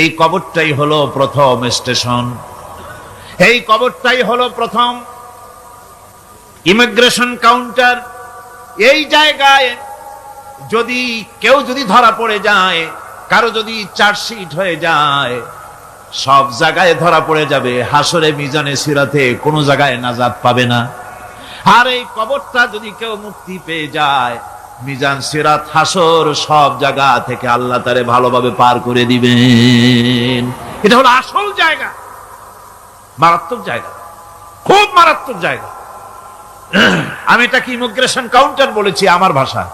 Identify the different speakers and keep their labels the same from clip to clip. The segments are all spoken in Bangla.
Speaker 1: এই কবরটাই হলো প্রথম স্টেশন। এই কবরটাই হলো প্রথম ইমিগ্রেশন কাউন্টার। এই জায়গায় যদি কেউ যদি ধরা পড়ে যায়, কারও যদি চার্জশিট হয়ে যায়, সব জায়গায় ধরা পড়ে যাবে। হাসরে, মিজানে, সিরাতে কোনো জায়গায় নাজাত পাবে না। আর এই কবরটা যদি কেউ মুক্তি পেয়ে যায় মিজান সিরাত হাসর সব জায়গা থেকে আল্লাহ তারে ভালোভাবে পার করে দিবেন। এটা হলো আসল জায়গা। মারাত্মক জায়গা। খুব মারাত্মক জায়গা। আমি এটাকে ইমিগ্রেশন কাউন্টার বলেছি আমার ভাষা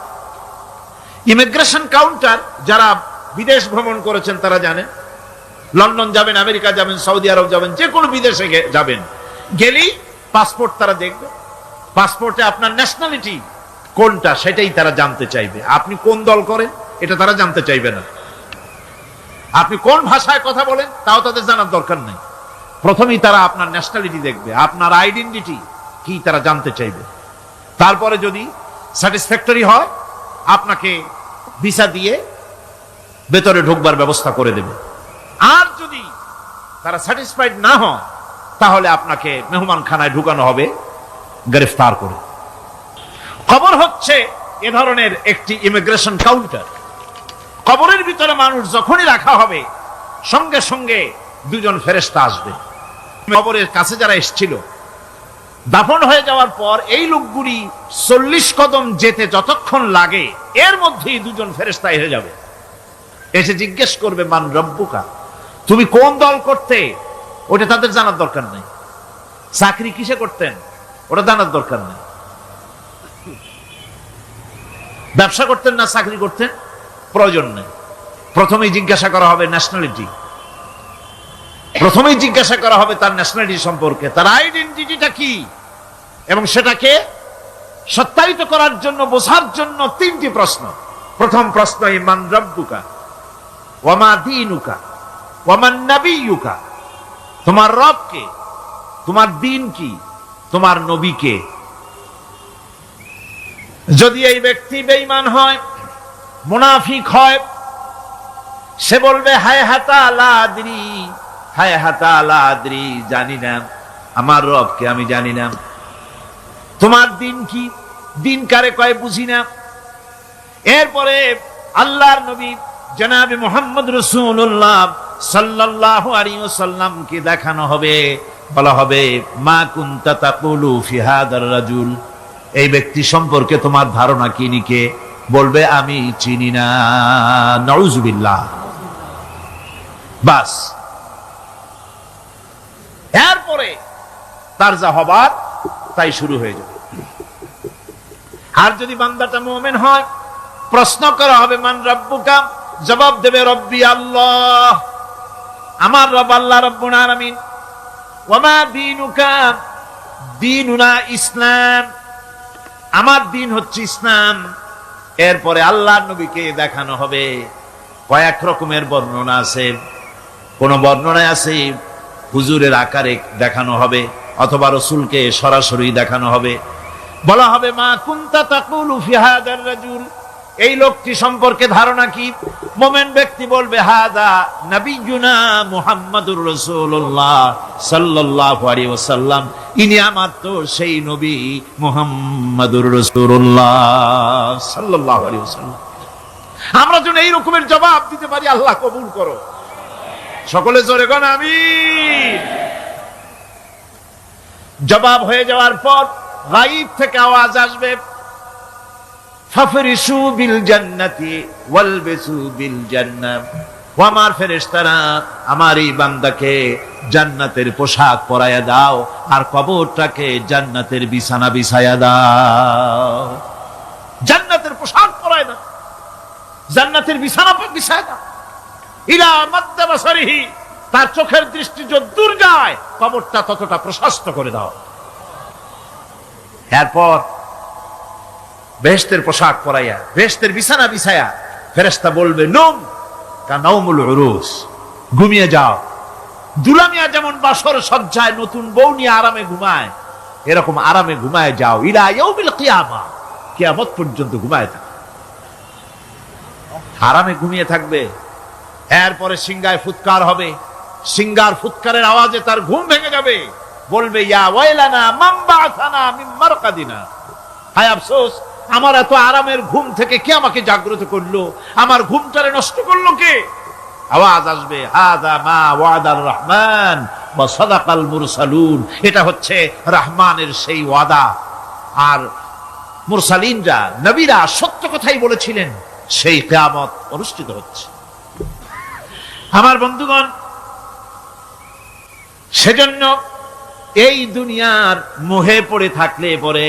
Speaker 1: ইমিগ্রেশন কাউন্টার যারা বিদেশ ভ্রমণ করেছেন তারা জানেন। লন্ডন যাবেন, আমেরিকা যাবেন, সৌদি আরব যাবেন, যে কোনো বিদেশে যাবেন। গেলেই পাসপোর্ট তারা দেখবে। পাসপোর্টে আপনার ন্যাশনালিটি কোনটা সেটাই তারা জানতে চাইবে। আপনি কোন দল করেন, এটা তারা জানতে চাইবে না। আপনি কোন ভাষায় কথা বলেন, তাও তাদের জানার দরকার নেই। প্রথমেই তারা আপনার ন্যাশনালিটি দেখবে, আপনার আইডেন্টিটি কি তারা জানতে চাইবে। তারপরে যদি স্যাটিসফ্যাক্টরি হয়, আপনাকে ভিসা দিয়ে ভেতরে ঢুকবার ব্যবস্থা করে দেবে। আর যদি তারা স্যাটিসফাইড না হয় তাহলে আপনাকে মেহমান খানায় ঢুকানো হবে, গ্রেফতার করে। কবর হচ্ছে এ ধরনের একটি ইমিগ্রেশন কাউন্টার কবরের ভিতরে মানুষ যখনই রাখা হবে, সঙ্গে সঙ্গে দুজন ফেরেস্তা আসবে। কবরের কাছে যারা এসছিল, দাফন হয়ে যাওয়ার পর এই লোকগুলি চল্লিশ কদম যেতে যতক্ষণ লাগে, এর মধ্যেই দুজন ফেরেস্তা এসে যাবে। এসে জিজ্ঞেস করবে, মান রব্বুকা, তুমি কোন দল করতে? ওটা তাদের জানার দরকার নেই। চাকরি কিসে করতেন? ওটা জানার দরকার নেই। ব্যবসা করতেন না, চাকরি করতেন? প্রয়োজন নেই। প্রথমেই জিজ্ঞাসা করা হবে ন্যাশনালিটি প্রথমেই জিজ্ঞাসা করা হবে তার ন্যাশনালিটি সম্পর্কে। তার আইডেন্টিটিটা কি? এবং সেটাকে সত্যায়িত করার জন্য, বোঝার জন্য তিনটি প্রশ্ন। প্রথম প্রশ্ন, ইমান রব্বুকা? ওয়ামা দিনুকা? ওয়ামান নাবিয়ুকা? তোমার রব কে তোমার দিন কি? তোমার নবী কে যদি এই ব্যক্তি বেঈমান হয়, মুনাফিক হয়, সে বলবে, হায় হাতা আলাদ্রি হায় হাতা আলাদ্রি জানি না। আমার রবকে আমি জানি না। তোমার দিন কি? দিন কারে কয় বুঝি না। এরপরে আল্লাহর নবী জনাবি মোহাম্মদ রসুল্লাহ সাল্লাহ সাল্লামকে দেখানো হবে? বলা হবে, মা কুন্তা তাকুলু ফিহাদার রাজুল। এই ব্যক্তি সম্পর্কে তোমার ধারণা কি, নিকে? বলবে, আমি চিনি না। নজুবিল্লাহ বাস। এরপরে তার যা হবার, তাই শুরু হয়ে যাবে। আর যদি বান্দাটা মোমেন হয়, প্রশ্ন করা হবে, মান রব্বুকা? জবাব দেবে, রব্বি আল্লাহ। আমার রব আল্লাহ রব্বুল আলামিন। ওয়ামা দিনুকা? দিনুনা ইসলাম। আমার দিন হচ্ছে ইসলাম। এরপরে আল্লাহ নবীকে দেখানো হবে। কয়েক রকমের বর্ণনা আছে। কোন বর্ণনায় আছে, হুজুরের আকারে দেখানো হবে অথবা রসুলকে সরাসরি দেখানো হবে। বলা হবে, মা কুন্তা তাকুল রাজুল? এই লোকটি সম্পর্কে ধারণা কি? মোমেন ব্যক্তি বলবে, হাদা নবিয়ুনা মুহাম্মাদুর রাসূলুল্লাহ সাল্লাল্লাহু আলাইহি ওয়াসাল্লাম। ইনি আমার তো সেই নবী মুহাম্মাদুর রাসূলুল্লাহ সাল্লাল্লাহু আলাইহি ওয়াসাল্লাম। আমরা যেন এই রকমের জবাব দিতে পারি, আল্লাহ কবুল করো। সকলে জোরে গণ আমিন। জবাব হয়ে যাওয়ার পর গাইব থেকে আওয়াজ আসবে। ফাফরিসু বিল জান্নাতি বিল জান্নাহ ও আমার ফেরেশতারা, আমার এই বান্দাকে জান্নাতের পোশাক পরায়া দাও আর কবরটাকে জান্নাতের বিছানা বিছায়া দাও। জান্নাতের পোশাক পরায় দাও, জান্নাতের বিছানা বিছায়া দাও। ইলা মাদ্দা বাসারিহি তার চোখের দৃষ্টি যদ্দূর যায়, কবরটা ততটা প্রশস্ত করে দাও। এরপর বেহেস্তের পোশাক পরাইয়া বেহেস্তের বিছানা বিছায়া ফেরেস্তা বলবে, নোম তা নৌমুল উরুস, ঘুমিয়ে যাও। দুলামিয়া যেমন বাসর সজ্জায় নতুন বউ নিয়ে আরামে ঘুমায়, এরকম আরামে ঘুমায় যাও। ইলা কিয়ামা, কিয়ামত পর্যন্ত ঘুমায় থাকো। আরামে ঘুমিয়ে থাকবে। এরপরে সিঙ্গায় ফুৎকার হবে। সিঙ্গার ফুৎকারের আওয়াজে তার ঘুম ভেঙে যাবে। বলবে, ইয়া ওয়াইলানা মাম্বা আসানা মিন মারকাদিনা। হায় আফসোস আমার এত আরামের ঘুম থেকে কে আমাকে জাগ্রত করল? আমার ঘুমটারে নষ্ট করল কে? আওয়াজ আসবে, হাদা মা ওয়াদার রহমান ওয়া সাদাকাল মুরসালুন। এটা হচ্ছে রহমানের সেই ওয়াদা। আর মুরসালিনরা, নবীরা সত্য কথাই বলেছিলেন, সেই কিয়ামত অনুষ্ঠিত হচ্ছে। আমার বন্ধুগণ, সেজন্য এই দুনিয়ার মোহে পড়ে থাকলে পরে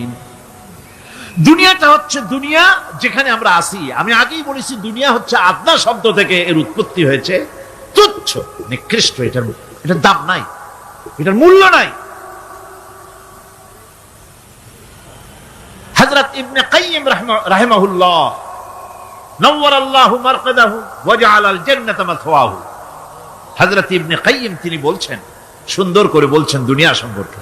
Speaker 1: দুনিয়াটা হচ্ছে দুনিয়া যেখানে আমরা আসি আমি আগেই বলেছি, দুনিয়া হচ্ছে আত্মা শব্দ থেকে এর উৎপত্তি হয়েছে। তুচ্ছ, নিকৃষ্ট, এটার এটার দাম নাই। এটার মূল্য নাই। হযরত ইবনে রাহমা- রাহিমাহুল্লাহ মারকাদাহু ওয়া জাআলাল জান্নাতা মাথওয়াহু। হযরত ইবনে তিনি বলছেন, সুন্দর করে বলছেন দুনিয়া সম্পর্কে।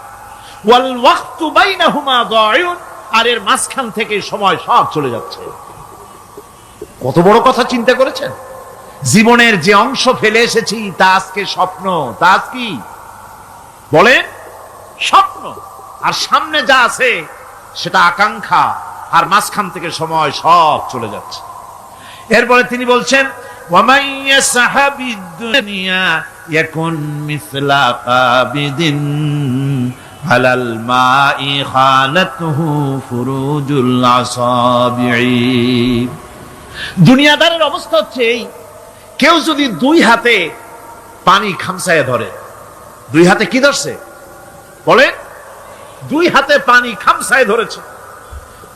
Speaker 1: আর এর মাঝখান থেকে সময় সব চলে যাচ্ছে। কত বড় কথা চিন্তা করেছেন? জীবনের যে অংশ ফেলে এসেছি, তা আজকে স্বপ্ন, তা আজ কি? বলেন, স্বপ্ন। আর সামনে যা আছে, সেটা আকাঙ্ক্ষা, আর মাঝখান থেকে সময় সব চলে যাচ্ছে। এরপরে তিনি বলছেন ওয়ামাইয়া দুনিয়াদারের অবস্থা হচ্ছে এই, কেউ যদি দুই হাতে পানি খামসায় ধরে, দুই হাতে কি ধরছে? বলেন দুই হাতে পানি খামসায় ধরেছে,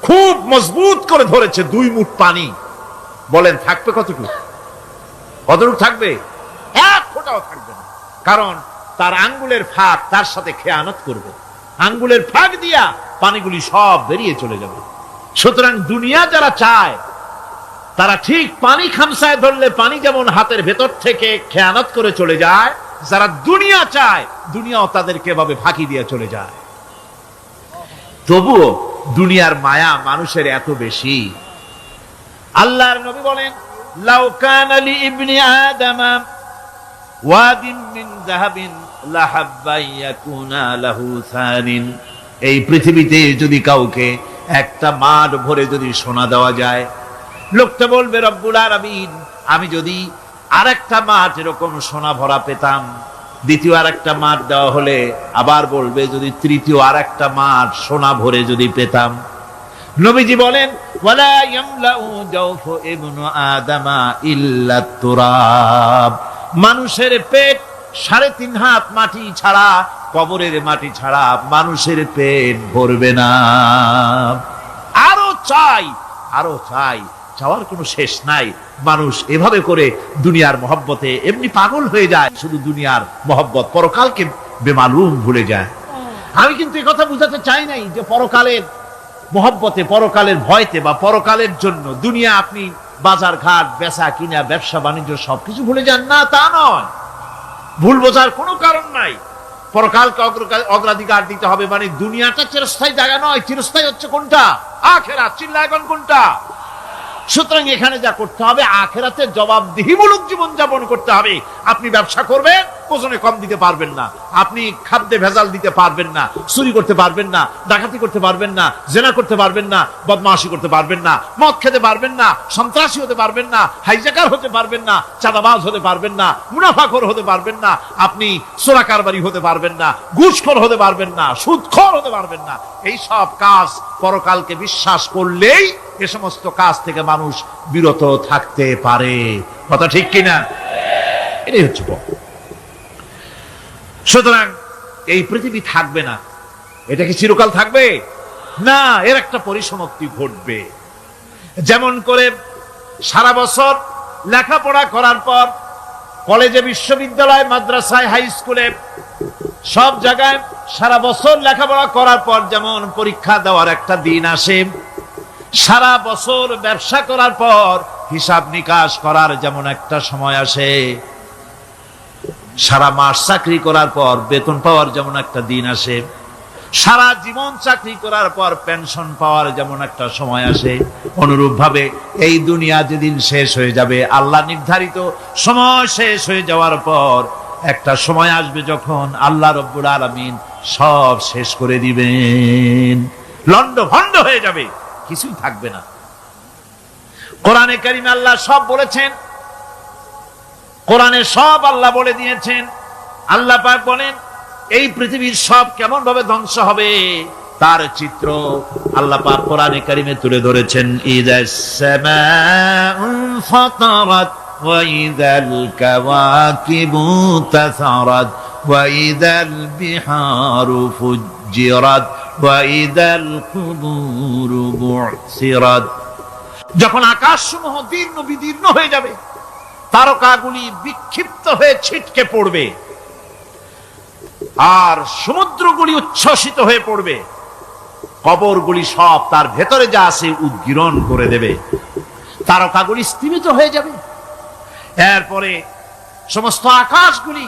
Speaker 1: খুব মজবুত করে ধরেছে দুই মুঠ পানি। বলেন, থাকবে কতটুকু? কতটুকু থাকবে? এক ফোটাও থাকবে না। কারণ তার আঙ্গুলের ফাঁক তার সাথে খেয়ানত করবে। আঙ্গুলের ফাঁক দিয়া পানিগুলি সব বেরিয়ে চলে যাবে। সুতরাং দুনিয়া যারা চায়, তারা ঠিক পানি খামসায় ধরলে পানি যেমন হাতের ভেতর থেকে খেয়ানত করে চলে যায়, যারা দুনিয়া চায়, দুনিয়াও তাদেরকে এভাবে ফাঁকি দিয়ে চলে যায়। তবুও দুনিয়ার মায়া মানুষের এত বেশি। আল্লাহর নবী বলেন, লাউ কানা লি ইবনি আদামা ওয়াদিন মিন যাহাবিন এই পৃথিবীতে যদি কাউকে একটা মাঠ ভরে যদি সোনা দেওয়া যায়, লোকটা বলবে, রব্বুল আলামিন, আমি যদি আরেকটা মাঠ এরকম সোনা ভরা পেতাম, দ্বিতীয় আরেকটা মাঠ দেওয়া হলে আবার বলবে, যদি তৃতীয় আরেকটা মাঠ সোনা ভরে যদি পেতাম। নবীজি বলেন মানুষের পেট সাড়ে তিন হাত মাটি ছাড়া, কবরের মাটি ছাড়া মানুষের পেট ভরবে না। আরও চাই আরও চাই, চাওয়ার কোনো শেষ নাই। মানুষ এভাবে করে দুনিয়ার মহব্বতে এমনি পাগল হয়ে যায়, শুধু দুনিয়ার মহব্বত। পরকালকে বেমালুম ভুলে যায়। আমি কিন্তু কথা বুঝাতে চাই নাই যে পরকালের মহব্বতে, পরকালের ভয়তে বা পরকালের জন্য দুনিয়া আপনি বাজার ঘাট বেচা কিনা, ব্যবসা, বাণিজ্য সবকিছু ভুলে যান। না, তা নয়। ভুল বোঝার কোনো কারণ নাই। পরকালকে অগ্রাধিকার দিতে হবে মানে দুনিয়াটা চিরস্থায়ী জায়গা নয়, চিরস্থায়ী হচ্ছে কোনটা? আখেরা চিল্লা এখন কোনটা? সুতরাং এখানে যা করতে হবে, আখেরাতে জবাবদিহিমূলক জীবন যাপন করতে হবে। আপনি ব্যবসা করবেন ওজনে কম দিতে পারবেন না আপনি খাদ্যে ভেজাল দিতে পারবেন না চুরি করতে পারবেন না ডাকাতি করতে পারবেন না জেনা করতে পারবেন না বদমাশি করতে পারবেন না মদ খেতে পারবেন না সন্ত্রাসী হতে পারবেন না হাইজাকার হতে পারবেন না চাঁদাবাজ হতে পারবেন না মুনাফাখোর হতে পারবেন না আপনি সোনা কারবারি হতে পারবেন না ঘুষখোর হতে পারবেন না সুদখোর হতে পারবেন না এই সব কাজ পরকালকে বিশ্বাস করলেই এ সমস্ত কাজ থেকে মানুষ বিরত থাকতে পারে কথা ঠিক কিনা এটাই হচ্ছে। সুতরাং এই পৃথিবী থাকবে না। এটা কি চিরকাল থাকবে? না, এর একটা পরিসমাপ্তি ঘটবে। যেমন করে সারা বছর লেখাপড়া করার পর কলেজে, বিশ্ববিদ্যালয়, মাদ্রাসায়, হাই স্কুলে সব জায়গায় সারা বছর লেখাপড়া করার পর যেমন পরীক্ষা দেওয়ার একটা দিন আসে, সারা বছর ব্যবসা করার পর হিসাব নিকাশ করার যেমন একটা সময় আসে। সারা মাস চাকরি করার পর বেতন পাওয়ার যেমন একটা দিন আসে, সারা জীবন চাকরি করার পর পেনশন পাওয়ার যেমন একটা সময় আসে অনুরূপ ভাবে এই দুনিয়া যেদিন শেষ হয়ে যাবে, আল্লাহ নির্ধারিত সময় শেষ হয়ে যাওয়ার পর একটা সময় আসবে যখন আল্লাহ রব্বুল আলমিন সব শেষ করে দিবেন। লন্ড ভন্ড হয়ে যাবে, কিছুই থাকবে না। কোরআনে কারিমে আল্লাহ সব বলেছেন কোরআনে সব আল্লাহ বলে দিয়েছেন। আল্লাহ পাক বলেন, এই পৃথিবীর সব কেমন ভাবে ধ্বংস হবে? তার চিত্র আল্লাহ পাক কোরআনে কারিমে তুলে ধরেছেন যখন আকাশ সমূহ দীর্ণ বিদীর্ণ হয়ে যাবে তারকাগুলি বিক্ষিপ্ত হয়ে ছিটকে পড়বে। আর সমুদ্রগুলি উচ্ছ্বসিত হয়ে পড়বে। কবরগুলি সব তার ভেতরে যা আছে উদ্গীরণ করে দেবে। তারকাগুলি স্থিমিত হয়ে যাবে। এরপরে সমস্ত আকাশগুলি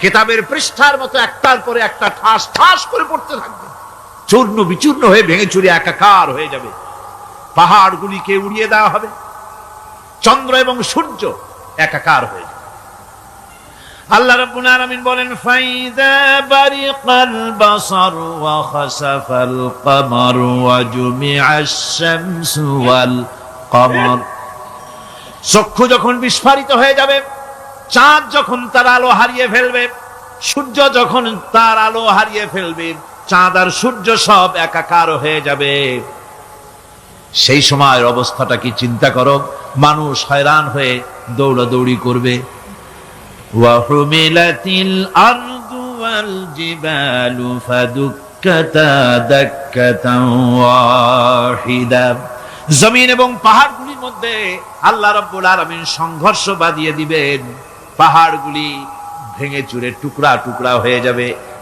Speaker 1: কিতাবের পৃষ্ঠার মতো একটার পরে একটা ঠাস ঠাস করে পড়তে থাকবে। চূর্ণ বিচূর্ণ হয়ে ভেঙে চুরে একাকার হয়ে যাবে। পাহাড়গুলিকে উড়িয়ে দেওয়া হবে। চন্দ্র এবং সূর্য একাকার হয়ে যাবে। আল্লাহ রাব্বুল আলামিন বলেন বারিকাল বাসার ওয়া খাসাফাল ওয়া শামসু ওয়াল চক্ষু যখন বিস্ফারিত হয়ে যাবে, চাঁদ যখন তার আলো হারিয়ে ফেলবে, সূর্য যখন তার আলো হারিয়ে ফেলবে, চাঁদ আর সূর্য সব একাকার হয়ে যাবে। সেই সময়ের অবস্থাটা কি চিন্তা করো? মানুষ হয়রান হয়ে দৌড়াদৌড়ি করবে। জমিন এবং পাহাড়গুলির মধ্যে আল্লাহ রব্বুল আলমিন সংঘর্ষ বাঁধিয়ে দিবেন। পাহাড়গুলি ভেঙে চুরে টুকরা টুকরা হয়ে যাবে।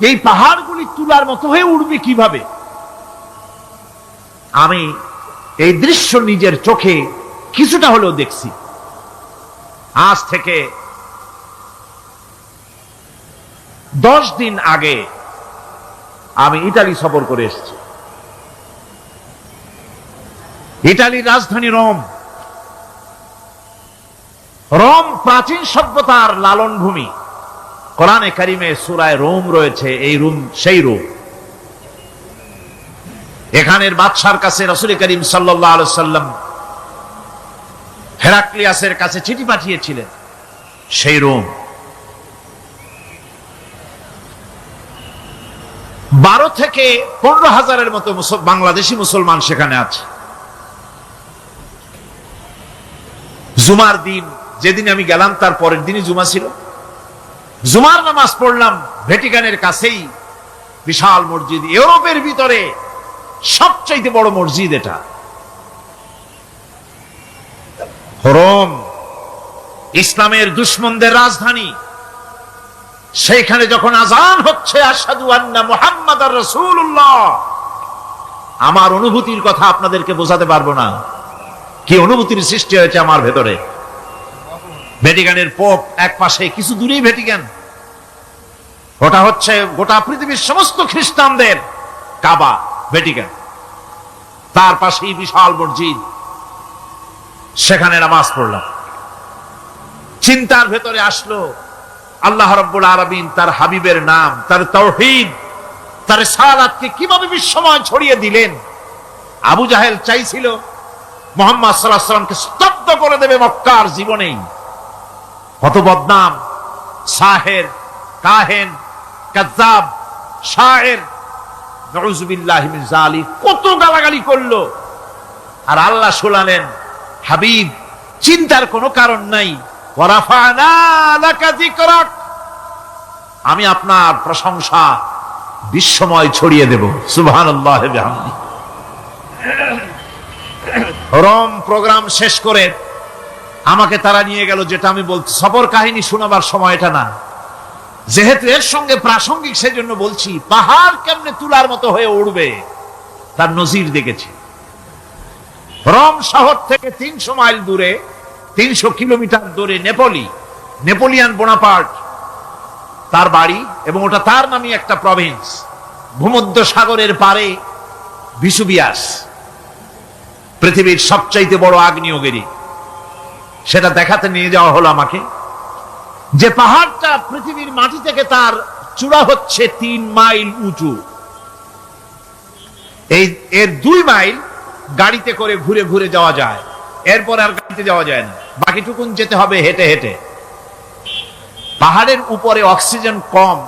Speaker 1: এই পাহাড়গুলি তুলার মতো হয়ে উড়বে কীভাবে? আমি এই দৃশ্য নিজের চোখে কিছুটা হলেও দেখছি। আজ থেকে দশ দিন আগে আমি ইটালি সফর করে এসেছি। ইটালির রাজধানী রোম। রোম প্রাচীন সভ্যতার লালন ভূমি কোরআনে কারিমে সুরায় রোম রয়েছে, এই রুম, সেই রোম। এখানের বাদশার কাছে রসুল করিম সাল্লাম হেরাক্লিয়াসের কাছে চিঠি পাঠিয়েছিলেন, সেই রোম। বারো থেকে পনেরো হাজারের মতো বাংলাদেশি মুসলমান সেখানে আছে। জুমার দিন, যেদিন আমি গেলাম, তার পরের দিনই জুমা ছিল। জুমার নামাজ পড়লাম ভ্যাটিকানের কাছেই, বিশাল মসজিদ। ইউরোপের ভিতরে সবচাইতে বড় মসজিদ এটা। রোম, ইসলামের দুশ্মনদের রাজধানী। সেইখানে যখন আজান হচ্ছে আসাদু আন্না মুহাম্মদ রসুল্লাহ আমার অনুভূতির কথা আপনাদেরকে বোঝাতে পারব না। কি অনুভূতির সৃষ্টি হয়েছে আমার ভেতরে? ভ্যাটিকানের পোপ এক পাশে, কিছু দূরেই ভ্যাটিকান। ওটা হচ্ছে গোটা পৃথিবীর সমস্ত খ্রিস্টানদের কাবা, ভ্যাটিকান। তার পাশেই বিশাল মসজিদ। সেখানে নামাজ পড়লাম। চিন্তার ভেতরে আসলো, আল্লাহ রব্বুল আরবিন তার হাবিবের নাম, তার তৌহিদ তার সালাতকে কীভাবে বিশ্বময় ছড়িয়ে দিলেন? আবু জাহেল চাইছিল, মোহাম্মদ সাল্লাহ সাল্লামকে স্তব্ধ করে দেবে মক্কার জীবনেই। কত বদনাম সাহের, কাহেন কাজাব শায়ের। নজুবিল্লাহ কত গালাগালি করল। আর আল্লাহ শোনালেন, হাবিব, চিন্তার কোনো কারণ নাই। আমি আপনার প্রশংসা বিশ্বময় ছড়িয়ে দেব। রম প্রোগ্রাম শেষ করে আমাকে তারা নিয়ে গেল, যেটা আমি বলছি। সফর কাহিনী শোনাবার সময় এটা না। যেহেতু এর সঙ্গে প্রাসঙ্গিক সেজন্য বলছি, পাহাড় কেমনে তুলার মতো হয়ে উড়বে, তার নজির দেখেছি। রম শহর থেকে তিনশো মাইল দূরে, তিনশো কিলোমিটার দূরে নেপোলি, নেপোলিয়ান বোনাপার্ট, তার বাড়ি, এবং ওটা তার নামই একটা প্রভিন্স ভূমধ্য সাগরের পারে ভিসুবিয়াস পৃথিবীর সবচাইতে বড় আগ্নেয়গিরি। সেটা দেখাতে নিয়ে যাওয়া হলো আমাকে। যে পাহাড়টা পৃথিবীর মাটি থেকে তার চূড়া হচ্ছে তিন মাইল উঁচু। এই, এর দুই মাইল গাড়িতে করে ঘুরে ঘুরে যাওয়া যায়। এরপর আর গাড়িতে যাওয়া যায় না। বাকিটুকুন যেতে হবে হেঁটে হেঁটে। পাহাড়ের উপরে অক্সিজেন কম।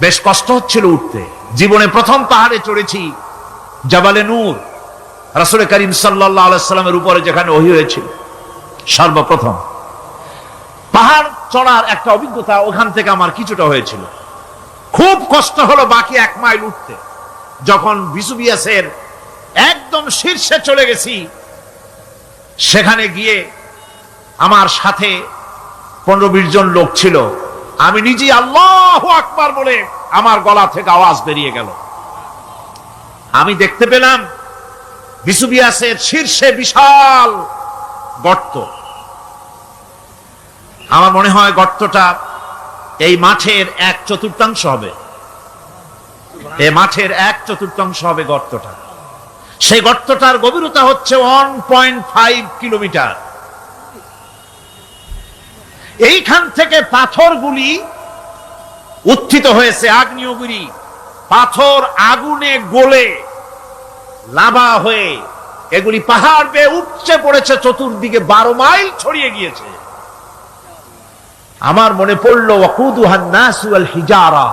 Speaker 1: বেশ কষ্ট হচ্ছিল উঠতে। জীবনে প্রথম পাহাড়ে চড়েছি জাবালে নূর। রাসুল করিম সাল্লাহ সাল্লামের উপরে যেখানে ওহি হয়েছিল। সর্বপ্রথম। পাহাড় চড়ার একটা অভিজ্ঞতা ওখান থেকে আমার কিছুটা হয়েছিল। খুব কষ্ট হলো বাকি এক মাইল উঠতে। যখন বিসুবিয়াসের একদম শীর্ষে চলে গেছি, সেখানে গিয়ে আমার সাথে পনেরো বিশ জন লোক ছিল। আমি নিজেই আল্লাহ আকবার বলে আমার গলা থেকে আওয়াজ বেরিয়ে গেল। আমি দেখতে পেলাম বিসুবিয়াসের শীর্ষে বিশাল গর্ত। আমার মনে হয় গর্তটা এই মাঠের এক চতুর্থাংশ হবে। এই মাঠের এক চতুর্থাংশ হবে গর্তটা। সেই গর্তটার গভীরতা হচ্ছে ওয়ান পয়েন্ট ফাইভ কিলোমিটার। এইখান থেকে পাথরগুলি উত্থিত হয়েছে আগ্নেয়গিরি। পাথর আগুনে গলে লাভা হয়ে এগুলি পাহাড় বেয়ে উপচে পড়েছে, চতুর্দিকে বারো মাইল ছড়িয়ে গিয়েছে। আমার মনে পড়ল ওয়াকুদুহান নাসু আল হিজারা।